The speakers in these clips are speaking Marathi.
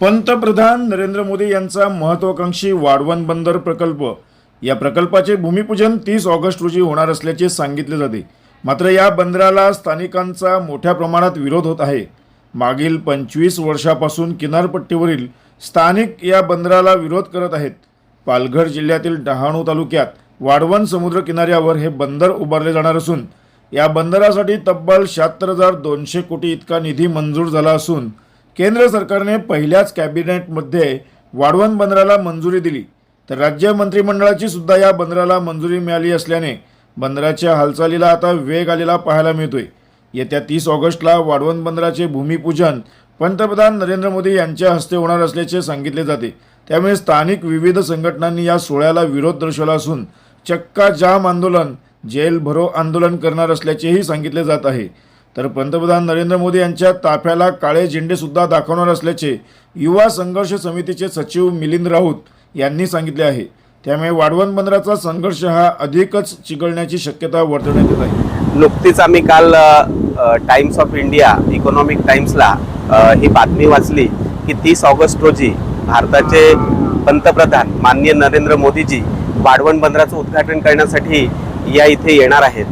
पंतप्रधान नरेंद्र मोदी यांचा महत्वाकांक्षी वाढवण बंदर प्रकल्प. या प्रकल्पाचे भूमिपूजन तीस ऑगस्ट रोजी होणार असल्याचे सांगितले जाते. मात्र या बंदराला स्थानिकांचा मोठ्या प्रमाणात विरोध होत आहे. मागील पंचवीस वर्षापासून किनारपट्टीवरील स्थानिक या बंदराला विरोध करत आहेत. पालघर जिल्ह्यातील डहाणू तालुक्यात वाढवण समुद्र किनाऱ्यावर हे बंदर उभारले जाणार असून या बंदरासाठी तब्बल शहात्तर हजार दोनशे कोटी इतका निधी मंजूर झाला असून केंद्र सरकारने पहिल्याच कॅबिनेटमध्ये वाढवण बंदराला मंजुरी दिली. तर राज्य मंत्रिमंडळाची सुद्धा या बंदराला मंजुरी मिळाली असल्याने बंदराच्या हालचालीला आता वेग आलेला पाहायला मिळतोय. येत्या तीस ऑगस्टला वाढवण बंदराचे भूमिपूजन पंतप्रधान नरेंद्र मोदी यांच्या हस्ते होणार असल्याचे सांगितले जाते. त्यामुळे स्थानिक विविध संघटनांनी या सोहळ्याला विरोध दर्शवला असून चक्का जाम आंदोलन जेल भरो आंदोलन करणार असल्याचेही सांगितले जात आहे. तर पंतप्रधान नरेंद्र मोदी यांच्या ताफ्याला काळे झेंडेसुद्धा दाखवणार असल्याचे युवा संघर्ष समितीचे सचिव मिलिंद राऊत यांनी सांगितले आहे. त्यामुळे वाढवण बंदराचा संघर्ष हा अधिकच चिघळण्याची शक्यता वर्तवण्यात येत आहे. नुकतीच आम्ही काल टाइम्स ऑफ इंडिया इकॉनॉमिक टाइम्सला ही बातमी वाचली की तीस ऑगस्ट रोजी भारताचे पंतप्रधान माननीय नरेंद्र मोदीजी वाढवण बंदराचं उद्घाटन करण्यासाठी या इथे येणार आहेत.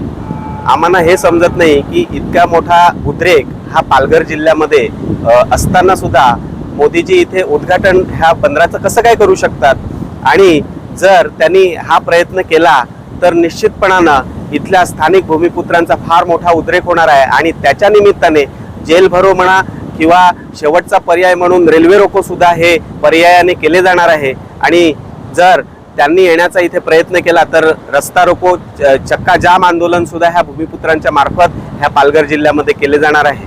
आम्हाला हे समजत नाही की इतका मोठा उद्रेक हा पालघर जिल्ह्यामध्ये असताना सुद्धा मोदीजी इथे उद्घाटन ह्या बंदराचं कसं काय करू शकतात? आणि जर त्यांनी हा प्रयत्न केला तर निश्चितपणानं इथल्या स्थानिक भूमिपुत्रांचा फार मोठा उद्रेक होणार आहे. आणि त्याच्या निमित्ताने जेल भरो म्हणा किंवा शेवटचा पर्याय म्हणून रेल्वे रोको सुद्धा हे पर्यायाने केले जाणार आहे. आणि जर त्यांनी येण्याचा इथे प्रयत्न केला तर रस्ता रोको च- चक्का जाम आंदोलन सुद्धा ह्या भूमिपुत्रांच्या मार्फत ह्या पालघर जिल्ह्यामध्ये केले जाणार आहे.